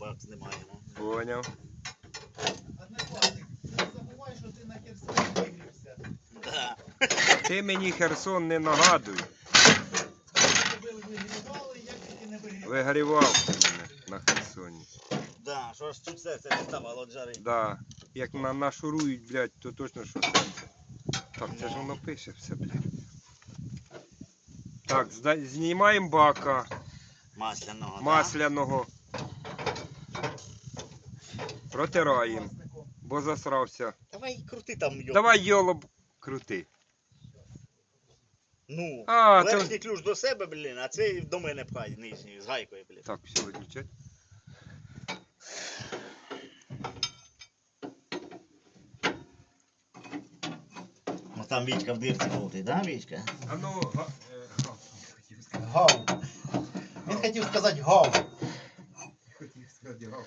бак знімає. Ну. Поняв. Однокласник, не забувай, що ти на Херсоні вигрівся. Да. Ти мені Херсон не нагадуй. Тебе вигрівали, як тільки не вигрівали. Вигрівав ти мене на Херсоні. Да, що ж тут все це не ставало від жари. Да. Як на, нашурують, блядь, то точно що. Так, це ж воно пише все, блядь. Так, зда- знімаємо бака Масляного. да. масляного. Протираємо, бо засрався. Давай крути там його. Давай йолоб крути. Ну, А, це- верхній ключ до себе, блін, а цей до мене пхай, нижній, з гайкою, блін. Так, все виключать. Ну там Вічка в дирці крутить, да, Вічка? А ну, га, е, га, хотів сказати. Гав. Він хотів сказати гав. Хотів сказати, гав.